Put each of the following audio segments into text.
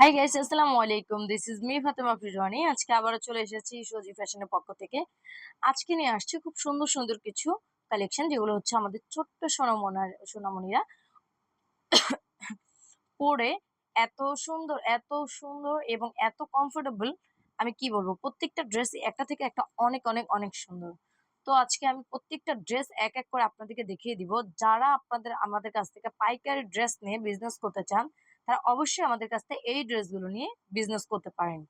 High guys আসসালামু আলাইকুম। This is me Fatema Firwani আজকে আবারও চলে এসেছি সজি ফ্যাশনের পক্ষ থেকে। আজকে নিয়ে আসছি খুব সুন্দর সুন্দর কিছু কালেকশন যেগুলো হচ্ছে আমাদের ছোট্ট সোনামনার সোনামণিরা পরে এত সুন্দর এত সুন্দর এবং এত কমফোর্টেবল আমি কি বলব, প্রত্যেকটা ড্রেস একটা থেকে একটা অনেক অনেক অনেক সুন্দর। তো আজকে আমি প্রত্যেকটা ড্রেস এক এক করে আপনাদেরকে দেখিয়ে দিব। যারা আপনাদের, আমাদের কাছ থেকে পাইকারি ড্রেস নিয়ে বিজনেস করতে চান তারা অবশ্যই আমাদের কাছ থেকে এই ড্রেসগুলো নিয়ে বিজনেস করতে পারেন।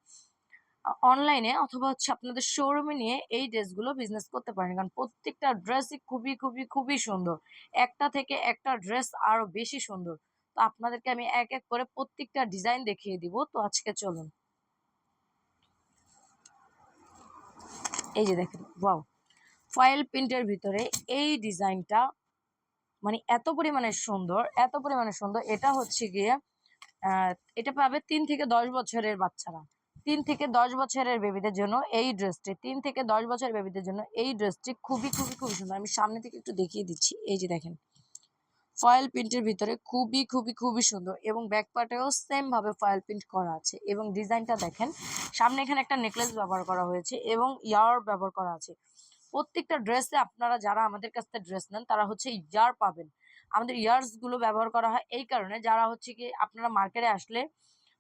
অনলাইনে অথবা হচ্ছে আপনাদের শোরুমে নিয়ে এই ড্রেসগুলো বিজনেস করতে পারেন। কারণ প্রত্যেকটা ড্রেসই খুবই খুবই খুবই সুন্দর। একটা থেকে একটা ড্রেস আরও বেশি সুন্দর। তো আপনাদেরকে আমি এক এক করে প্রত্যেকটা ডিজাইন দেখিয়ে দিব। তো আজকে চলুন। এই যে দেখেন ওয়াও ফয়েল প্রিন্টের ভিতরে এই ডিজাইনটা মানে এত পরিমাণে সুন্দর, এত পরিমাণে সুন্দর। এটা হচ্ছে গিয়ে এটা পাবে তিন থেকে দশ বছরের বাচ্চারা। তিন থেকে দশ বছরের বেবিদের জন্য এই ড্রেসটি তিন থেকে দশ বছরের বেবিদের জন্য এই ড্রেসটি খুবই খুবই খুবই সুন্দর। আমি সামনে থেকে একটু দেখিয়ে দিচ্ছি। এই যে দেখেন ফয়েল প্রিন্টের ভিতরে খুবই খুবই খুবই সুন্দর এবং ব্যাক পার্টেও সেম ভাবে ফয়েল প্রিন্ট করা আছে এবং ডিজাইনটা দেখেন, সামনে এখানে একটা নেকলেস ব্যবহার করা হয়েছে এবং ইয়ার ব্যবহার করা আছে। প্রত্যেকটা ড্রেসে আপনারা যারা আমাদের কাছ থেকে ড্রেস নেন, তারা হচ্ছে ইয়ার পাবেন। আমাদের ইয়ার্সগুলো ব্যবহার করা হয়। এই কারণে যারা হচ্ছে কি, আপনারা মার্কেটে আসলে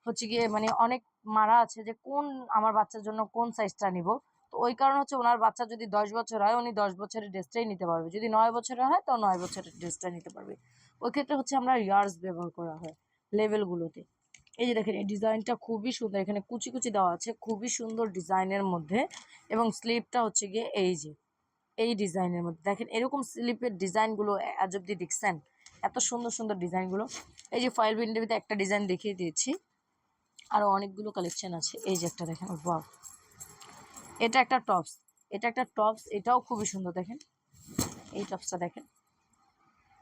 হচ্ছে গিয়ে মানে অনেক মারা আছে যে, কোন আমার বাচ্চার জন্য কোন সাইজটা নিব? তো ওই কারণে হচ্ছে ওনার বাচ্চা যদি দশ বছর হয়, উনি দশ বছরের ড্রেসটাই নিতে পারবে। যদি নয় বছরের হয়, তো নয় বছরের ড্রেসটা নিতে পারবে। ওই ক্ষেত্রে হচ্ছে আমরা ইয়ার্স ব্যবহার করা হয় লেভেলগুলোতে এই যে দেখেন, এই ডিজাইনটা খুবই সুন্দর। এখানে কুচি কুচি দেওয়া আছে, খুবই সুন্দর ডিজাইনের মধ্যে। এবং স্লিপটা হচ্ছে গিয়ে এই যে। এই ডিজাইনের মধ্যে। দেখেন এরকম স্লিপের ডিজাইনগুলো আজ অব্দি দেখছেন? এত সুন্দর সুন্দর ডিজাইনগুলো। এই যে ফয়েল বিন্ডেবিতে একটা ডিজাইন দেখিয়ে দিয়েছি। আরও অনেকগুলো কালেকশন আছে। এই যে একটা দেখেন ওয়াও এটা একটা টপস এটা একটা টপস এটাও খুবই সুন্দর, দেখেন। এই টপসটা দেখেন।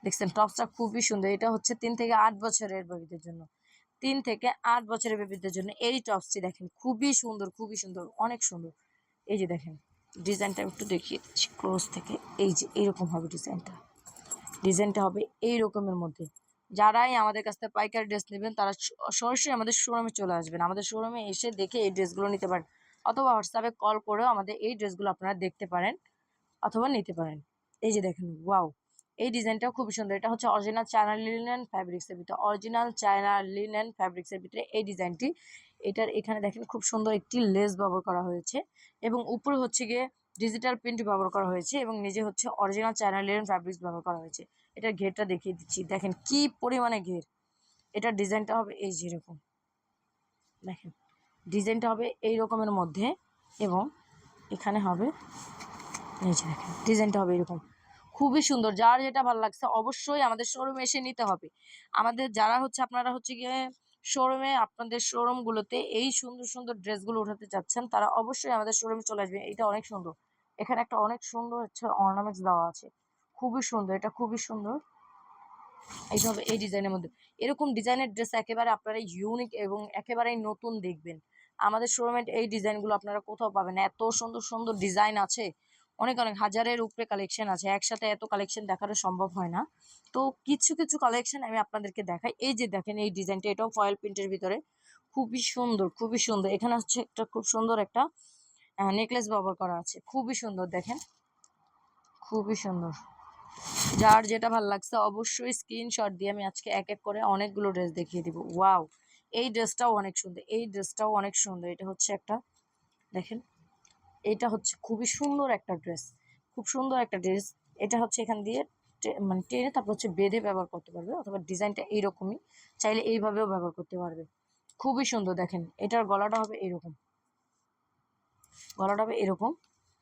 দেখছেন টপসটা খুবই সুন্দর। এটা হচ্ছে তিন থেকে আট বছরের বেবিদের জন্য। তিন থেকে আট বছরের বেবিদের জন্য এই টপসটি দেখেন, খুবই সুন্দর খুবই সুন্দর, অনেক সুন্দর। এই যে দেখেন ডিজাইনটা একটু দেখিয়ে দিচ্ছি ক্লোজ থেকে। এই যে এইরকম হবে ডিজাইনটা। ডিজাইনটা হবে এই রকমের মধ্যে। যারাই আমাদের কাছ থেকে পাইকারি ড্রেস নেবেন, তারা সরাসরি আমাদের শোরুমে চলে আসবেন। আমাদের শোরুমে এসে দেখে এই ড্রেসগুলো নিতে পারেন। অথবা হোয়াটসঅ্যাপে কল করেও আমাদের এই ড্রেসগুলো আপনারা দেখতে পারেন অথবা নিতে পারেন। এই যে দেখেন ওয়াও এই ডিজাইনটাও খুবই সুন্দর। এটা হচ্ছে অরিজিনাল চায়না লিনেন ফ্যাব্রিক্সের ভিতরে। অরিজিনাল চায়না লিনেন ফ্যাব্রিক্সের ভিতরে এই ডিজাইনটি এটার এখানে দেখেন খুব সুন্দর একটি লেস ব্যবহার করা হয়েছে এবং উপরে হচ্ছে গিয়ে ডিজিটাল প্রিন্ট ব্যবহার করা হয়েছে এবং নিজে হচ্ছে অরিজিনাল চায়না লিনেন ফ্যাব্রিক্স ব্যবহার করা হয়েছে। এটার ঘেরটা দেখিয়ে দিচ্ছি। দেখেন কি পরিমাণে ঘের। এটার ডিজাইনটা হবে এই যেরকম দেখেন, ডিজাইনটা হবে এই রকমের মধ্যে এবং এখানে হবে এই যে দেখেন, ডিজাইনটা হবে এরকম। খুবই সুন্দর। যার যেটা ভালো লাগছে অবশ্যই আমাদের শোরুমে এসে নিতে হবে। আমাদের যারা হচ্ছে আপনারা হচ্ছে গিয়ে শোরুমে আপনাদের শোরুমগুলোতে এই সুন্দর সুন্দর ড্রেসগুলো উঠাতে চাচ্ছেন, তারা অবশ্যই আমাদের শোরুমে চলে আসবে। এটা অনেক সুন্দর। এখানে একটা অনেক সুন্দর হচ্ছে অর্নামেন্টস দেওয়া আছে। খুবই সুন্দর, এটা খুবই সুন্দর। এইভাবে এই ডিজাইনের মধ্যে। এরকম ডিজাইনের ড্রেস একেবারে আপনারা ইউনিক এবং একেবারেই নতুন দেখবেন। আমাদের শোরুমে এই ডিজাইনগুলো আপনারা কোথাও পাবেন এত সুন্দর সুন্দর ডিজাইন আছে। অনেক অনেক হাজারের উপরে কালেকশন আছে। একসাথে এত কালেকশন দেখানো সম্ভব হয় না। তো কিছু কিছু কালেকশন আমি আপনাদেরকে দেখাই। এই যে দেখেন, এই ডিজাইনটা, এটাও ফয়েল প্রিন্টের ভিতরে। খুবই সুন্দর খুবই সুন্দর। এখানে হচ্ছে একটা খুব সুন্দর একটা নেকলেস ব্যবহার করা আছে। খুবই সুন্দর, দেখেন। খুবই সুন্দর। যার যেটা ভালো লাগছে অবশ্যই স্ক্রিনশট দিয়ে আমি আজকে এক এক করে অনেকগুলো ড্রেস দেখিয়ে দিব। ওয়াও এই ড্রেসটাও অনেক সুন্দর, এই ড্রেসটাও অনেক সুন্দর। এটা হচ্ছে একটা, দেখেন। এটা হচ্ছে খুবই সুন্দর একটা ড্রেস। খুব সুন্দর একটা ড্রেস। এটা হচ্ছে এখান দিয়ে মানে টেনে তারপর হচ্ছে বেঁধে ব্যবহার করতে পারবে অথবা ডিজাইনটা এইরকমই। চাইলে এইভাবেও ব্যবহার করতে পারবে। খুবই সুন্দর দেখেন। এটার গলাটা হবে এরকম। গলাটা হবে এরকম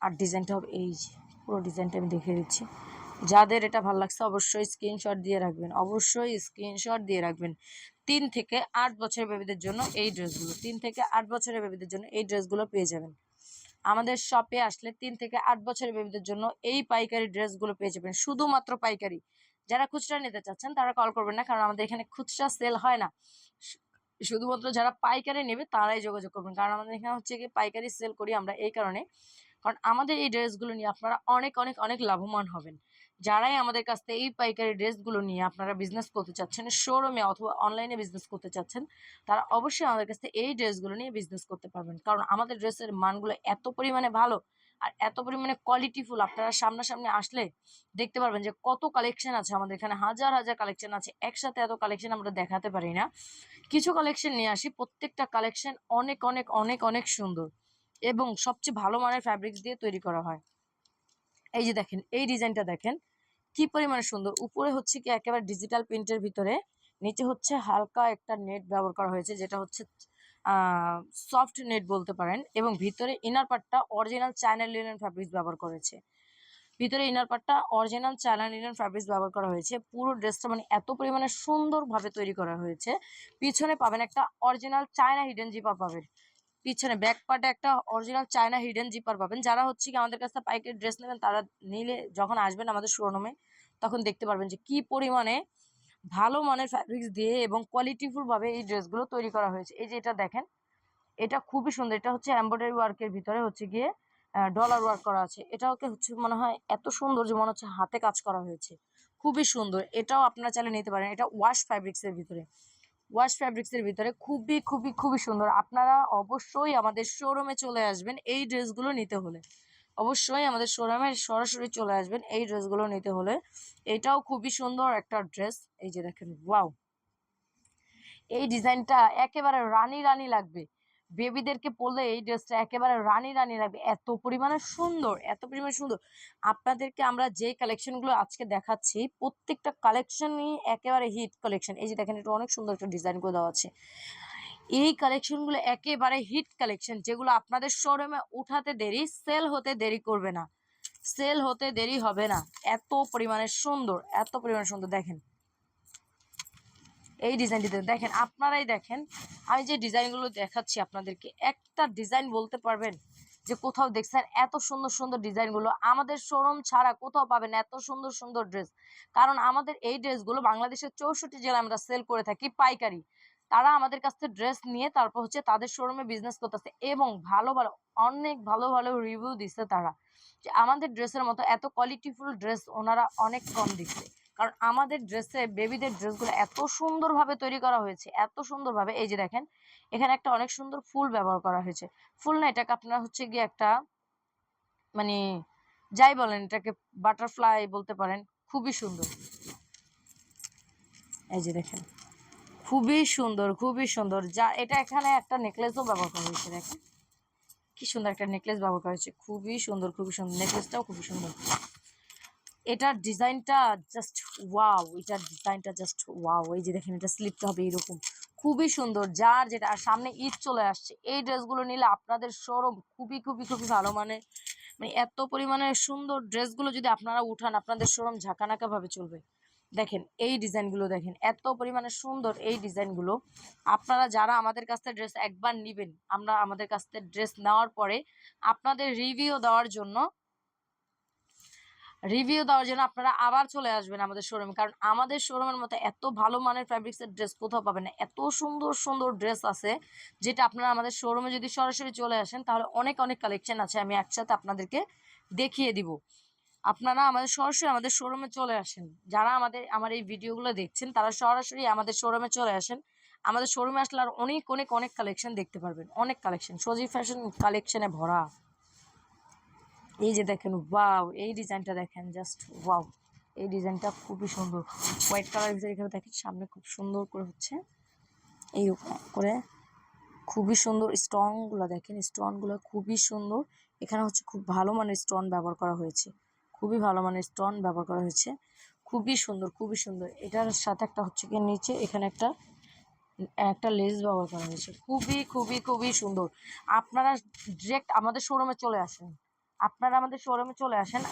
আর ডিজাইনটা হবে এই যে, পুরো ডিজাইনটা আমি দেখিয়ে দিচ্ছি। যাদের এটা ভালো লাগছে অবশ্যই স্ক্রিনশট দিয়ে রাখবেন। অবশ্যই স্ক্রিনশট দিয়ে রাখবেন। তিন থেকে আট বছরের বেবিদের জন্য এই ড্রেসগুলো, তিন থেকে আট বছরের বেবিদের জন্য এই ড্রেসগুলো পেয়ে যাবেন। আমাদের শপে আসলে তিন থেকে আট বছরের বেবিদের জন্য এই পাইকারি ড্রেসগুলো পেয়ে যাবেন। শুধুমাত্র পাইকারি। যারা খুচরা নিতে চাচ্ছেন, তারা কল করবেন না, কারণ আমাদের এখানে খুচরা সেল হয় না। শুধুমাত্র যারা পাইকারি নেবে, তারাই যোগাযোগ করবেন। কারণ আমাদের এখানে হচ্ছে কি পাইকারি সেল করি আমরা এই কারণে। কারণ আমাদের এই ড্রেসগুলো নিয়ে আপনারা অনেক অনেক অনেক লাভবান হবেন। যারাই আমাদের কাছ থেকে এই পাইকারি ড্রেসগুলো নিয়ে আপনারা বিজনেস করতে চাচ্ছেন শোরুমে অথবা অনলাইনে বিজনেস করতে চাচ্ছেন, তারা অবশ্যই আমাদের কাছ থেকে এই ড্রেসগুলো নিয়ে বিজনেস করতে পারবেন। কারণ আমাদের ড্রেসের মানগুলো এত পরিমাণে ভালো আর এত পরিমাণে কোয়ালিটিফুল আপনারা সামনাসামনি আসলে দেখতে পারবেন যে কত কালেকশন আছে আমাদের এখানে, হাজার হাজার কালেকশন আছে, একসাথে এত কালেকশন আমরা দেখাতে পারি না। কিছু কালেকশন নিয়ে আসি, প্রত্যেকটা কালেকশন অনেক অনেক অনেক অনেক সুন্দর এবং সবচেয়ে ভালো মানের ফ্যাব্রিক্স দিয়ে তৈরি করা হয়। এই যে দেখেন, এই ডিজাইনটা দেখেন কি পরিমাণে সুন্দর? উপরে হচ্ছে কি একেবারে ডিজিটাল প্রিন্টের ভিতরে, নিচে হচ্ছে হালকা একটা নেট ব্যবহার করা হয়েছে, যেটা হচ্ছে সফট নেট বলতে পারেন, এবং ভিতরে ইনার পার্টটা অরিজিনাল চায়না লিনেন ফ্যাব্রিক্স ব্যবহার করেছে। ভিতরে ইনার পার্টটা অরিজিনাল চায়না লিনেন ফ্যাব্রিক্স ব্যবহার করা হয়েছে, পুরো ড্রেসটা মানে এত পরিমাণে সুন্দরভাবে তৈরি করা হয়েছে, পিছনে পাবেন একটা অরিজিনাল চায়না হিডেন জিপার পাবেন। পিছনে ব্যাক পার্টে একটা অরিজিনাল চায়না হিডেন জিপার পাবেন। যারা হচ্ছে কি আমাদের কাছে পাইকারি ড্রেস নেবেন, তারা নিলে যখন আসবেন আমাদের শোরুমে তখন দেখতে পারবেন যে কি পরিমাণে ভালো মানের ফ্যাব্রিক্স দিয়ে এবং কোয়ালিটিফুল ভাবে এই ড্রেসগুলো তৈরি করা হয়েছে। এই যে এটা দেখেন, এটা খুবই সুন্দর। এটা হচ্ছে এমব্রয়ডারি ওয়ার্কের ভিতরে হচ্ছে গিয়ে ডলার ওয়ার্ক করা আছে। এটাওকে হচ্ছে মনে হয় এত সুন্দর যে মনে হচ্ছে হাতে কাজ করা হয়েছে। খুবই সুন্দর। এটাও আপনারা চাইলে নিতে পারেন। এটা ওয়াশ ফ্যাব্রিক্সের ভিতরে। ওয়াশ ফ্যাব্রিক্সের ভিতরে খুবই খুবই খুবই সুন্দর। আপনারা অবশ্যই আমাদের শোরুমে চলে আসবেন এই ড্রেসগুলো নিতে হলে। অবশ্যই আমাদের শোরুমে সরাসরি চলে আসবেন এই ড্রেসগুলো নিতে হলে। এটাও খুবই সুন্দর একটা ড্রেস এই যে দেখেন ওয়াও এই ডিজাইনটা একেবারে রানী রানী লাগবে। বেবিদেরকে পরলে এই ড্রেসটা একেবারে রানি রানি লাগবে। এত পরিমাণে সুন্দর, এত পরিমাণে সুন্দর। আপনাদেরকে আমরা যে কালেকশনগুলো আজকে দেখাচ্ছি, প্রত্যেকটা কালেকশনই একেবারে হিট কালেকশন এই যে দেখেন, এটা অনেক সুন্দর একটা ডিজাইন করে দেওয়া আছে। এই কালেকশনগুলো একেবারে হিট কালেকশন যেগুলো আপনাদের শোরুমে উঠাতে দেরি সেল হতে দেরি করবে না। সেল হতে দেরি হবে না। এত পরিমাণে সুন্দর, এত পরিমাণে সুন্দর। দেখেন, এই ডিজাইনটিতে দেখেন, আপনারাই দেখেন আমি যে ডিজাইনগুলো দেখাচ্ছি আপনাদেরকে, একটা ডিজাইন বলতে পারবেন যে কোথাও দেখছেন এত সুন্দর সুন্দর ডিজাইনগুলো আমাদের শোরুম ছাড়া কোথাও পাবেন এত সুন্দর সুন্দর ড্রেস কারণ আমাদের এই ড্রেসগুলো বাংলাদেশের চৌষট্টি জেলায় আমরা সেল করে থাকি পাইকারি। তারা আমাদের কাছ থেকে ড্রেস নিয়ে তারপর হচ্ছে তাদের শোরুমে বিজনেস করতেছে এবং ভালো ভালো, অনেক ভালো ভালো রিভিউ দিচ্ছে তারা। যে আমাদের ড্রেসের মতো এত কোয়ালিটিফুল ড্রেস ওনারা অনেক কম দিচ্ছে। কারণ আমাদের ড্রেসে বেবিদের ড্রেসগুলো এত সুন্দরভাবে তৈরি করা হয়েছে, এত সুন্দরভাবে, এই যে দেখেন, এখানে একটা অনেক সুন্দর ফুল ব্যবহার করা হয়েছে। ফুল না, এটাকে আপনার হচ্ছে গিয়ে একটা মানে যাই বলেন, এটাকে বাটারফ্লাই বলতে পারেন, খুবই সুন্দর। এই যে দেখেন, খুবই সুন্দর খুবই সুন্দর। যা, এটা এখানে একটা নেকলেসও ব্যবহার করা হয়েছে, দেখেন। কি সুন্দর একটা নেকলেস ব্যবহার করা হয়েছে, খুবই সুন্দর খুবই সুন্দর নেকলেসটাও খুবই সুন্দর। এটার ডিজাইনটা জাস্ট ওয়াও এটার ডিজাইনটা জাস্ট ওয়াও এই যে দেখেন এটা স্লিপটা হবে এরকম। খুবই সুন্দর, যার যেটা, আর সামনে ঈদ চলে আসছে, এই ড্রেসগুলো নিলে আপনাদের শোরুম খুবই খুবই খুবই ভালো মানে মানে এত পরিমাণে সুন্দর ড্রেসগুলো যদি আপনারা উঠান, আপনাদের শোরুম ঝাঁকানাকা ভাবে চলবে। দেখেন, এই ডিজাইনগুলো দেখেন, এত পরিমাণে সুন্দর এই ডিজাইনগুলো। আপনারা যারা আমাদের কাছ থেকে ড্রেস একবার নেবেন, আমরা আমাদের কাছ থেকে ড্রেস নেওয়ার পরে আপনাদের রিভিউ দেওয়ার জন্য রিভিউ দেওয়ার জন্য আপনারা আবার চলে আসবেন আমাদের শোরুমে কারণ আমাদের শোরুমের মতো এত ভালো মানের ফ্যাব্রিক্সের ড্রেস কোথাও পাবেন না। এত সুন্দর সুন্দর ড্রেস আছে, যেটা আপনারা আমাদের শোরুমে যদি সরাসরি চলে আসেন, তাহলে অনেক অনেক কালেকশন আছে, আমি একসাথে আপনাদেরকে দেখিয়ে দিব। আপনারা আমাদের, সরাসরি আমাদের শোরুমে চলে আসেন। যারা আমাদের, আমার এই ভিডিওগুলো দেখছেন, তারা সরাসরি আমাদের শোরুমে চলে আসেন। আমাদের শোরুমে আসলে আর অনেক অনেক অনেক কালেকশন দেখতে পারবেন। অনেক কালেকশন সজি ফ্যাশন কালেকশনে ভরা। এই যে দেখেন, ওয়াও, এই ডিজাইনটা দেখেন জাস্ট ওয়াও, এই ডিজাইনটা খুবই সুন্দর। হোয়াইট কালার এখানে দেখেন, সামনে খুব সুন্দর করে হচ্ছে এই করে খুবই সুন্দর স্টোনগুলো দেখেন স্টোনগুলো খুবই সুন্দর। এখানে হচ্ছে খুব ভালো মানের স্টোন ব্যবহার করা হয়েছে। খুবই ভালো মানের স্টোন ব্যবহার করা হয়েছে। খুবই সুন্দর খুবই সুন্দর। এটার সাথে একটা হচ্ছে কি, নিচে এখানে একটা একটা লেস ব্যবহার করা হয়েছে। খুবই খুবই খুবই সুন্দর। আপনারা ডিরেক্ট আমাদের শোরুমে চলে আসেন। আপনারা আমাদের শোরুমে চলে আসেন,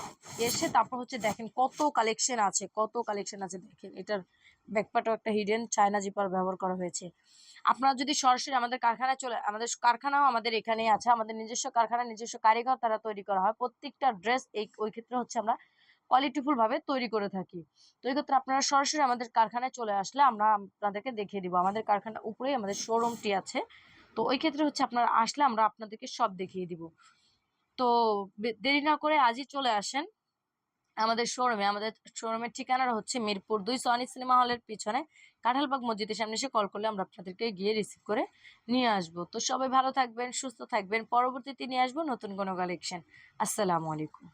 এসে তারপর হচ্ছে দেখেন কত কালেকশন আছে, কত কালেকশন আছে, দেখেন এটার ব্যাকপাটাও একটা হিডেন চায়না জিপার ব্যবহার করা হয়েছে। আপনারা যদি সরাসরি আমাদের কারখানায় চলে, আমাদের কারখানাও আমাদের এখানেই আছে, আমাদের নিজস্ব কারখানা নিজস্ব কারিগর তারা তৈরি করা হয়। প্রত্যেকটা ড্রেস এই, ওই ক্ষেত্রে হচ্ছে আমরা কোয়ালিটিফুল ভাবে তৈরি করে থাকি। তো এই ক্ষেত্রে আপনারা সরাসরি আমাদের কারখানায় চলে আসলে আমরা আপনাদেরকে দেখিয়ে দিব। আমাদের কারখানার উপরেই আমাদের শোরুমটি আছে। তো ওই ক্ষেত্রে হচ্ছে আপনারা আসলে আমরা আপনাদেরকে সব দেখিয়ে দিব। তো দেরি না করে আজই চলে আসেন আমাদের শোরুমে। আমাদের শোরুমের ঠিকানাটা হচ্ছে মিরপুর দুই সনি সিনেমা হলের পিছনে কাঁঠালবাগ মসজিদের সামনে। এসে কল করলে আমরা আপনাদেরকে গিয়ে রিসিভ করে নিয়ে আসব। তো সবাই ভালো থাকবেন, সুস্থ থাকবেন। পরবর্তীতে নিয়ে আসব নতুন কোনো কালেকশন আসসালামু আলাইকুম।